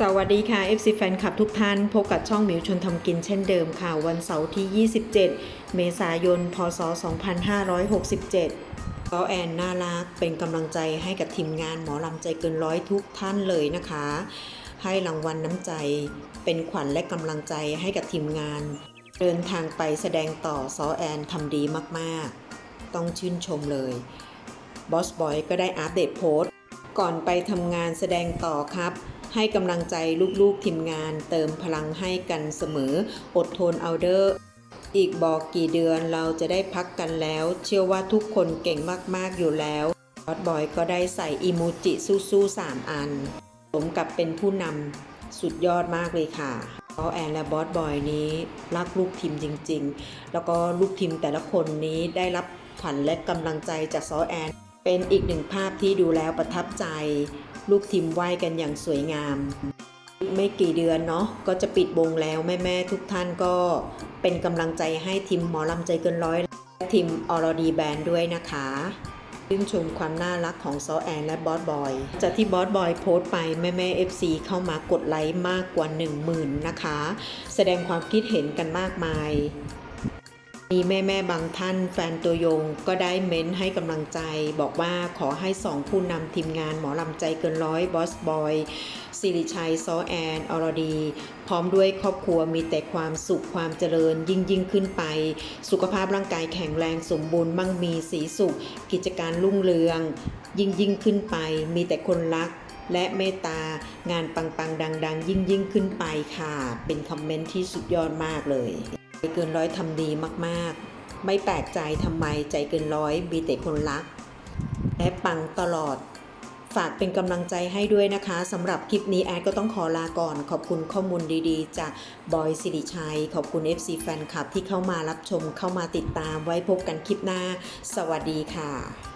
สวัสดีค่ะ FC แฟนคลับทุกท่านพบกับช่องหมิวชนทำกินเช่นเดิมค่ะ วันเสาร์ที่ 27 เมษายน พศ 2567ก็แอนน่ารักเป็นกำลังใจให้กับทีมงานหมอลำใจเกินร้อยทุกท่านเลยนะคะ ให้รางวัลน้ำใจเป็นขวัญและกำลังใจให้กับทีมงาน เดินทางไปแสดงต่อซอแอนทำดีมากๆ ต้องชื่นชมเลยบอสบอยก็ได้อัปเดตโพสต์ก่อนไปทำงานแสดงต่อครับ ให้กำลังใจลูกๆทีมงาน เติมพลังให้กันเสมอ อดทนเอาเดออีกบอกกี่เดือนเราจะได้พักกันแล้ว เชื่อว่าทุกคนเก่งมากๆอยู่แล้วบอสบอยก็ได้ใส่อีโมจิสู้ๆ3 อัน สมกับเป็นผู้นำสุดยอดมากเลยค่ะบอสแอนและบอสบอยนี้รักลูกทีมจริง ๆ แล้วก็ลูกทีมแต่ละคนนี้ได้รับขวัญและกำลังใจจากซอแอน เป็นอีกหนึ่งภาพที่ดูแล้วประทับใจ ลูกทีมไหวกันอย่างสวยงาม ไม่กี่เดือนเนาะก็จะปิดวงแล้วแม่ๆทุกท่านก็เป็นกำลังใจให้ทีมหมอลำใจเกินร้อยและทีมออรดีแบนด์ด้วยนะคะชื่นชมความน่ารักของซอแอนและบอสบอย จากที่บอสบอยโพสต์ไปแม่แม่ๆ FC เข้ามากดไลค์มากกว่า 10,000 นะคะ แสดงความคิดเห็นกันมากมาย มีแม่แม่บางท่านแฟนตัวยงก็ได้เม้นให้กำลังใจ บอกว่าขอให้สองผู้นำทีมงานหมอลำใจเกินร้อยบอสบอยสิริชัยซอแอนอรดี พร้อมด้วยครอบครัวมีแต่ความสุขความเจริญยิ่งยิ่งขึ้นไป สุขภาพร่างกายแข็งแรงสมบูรณ์มั่งมีสีสุข กิจการรุ่งเรือง ยิ่งยิ่งขึ้นไป มีแต่คนรักและเมตตางานปังๆ ดัง ๆ ยิ่งยิ่งขึ้นไปค่ะ เป็นคอมเมนต์ที่สุดยอดมากเลย เกินร้อยทำดีมากๆ ไม่แปลกใจทำไมใจเกินร้อยมีแต่คนรัก และปังตลอด ฝากเป็นกำลังใจให้ด้วยนะคะสำหรับคลิปนี้แอดก็ต้องขอลาก่อน ขอบคุณข้อมูลดีๆ จากบอยสิริชัย ขอบคุณ FC แฟนคลับที่เข้ามารับชมเข้ามาติดตามไว้พบกันคลิปหน้า สวัสดีค่ะ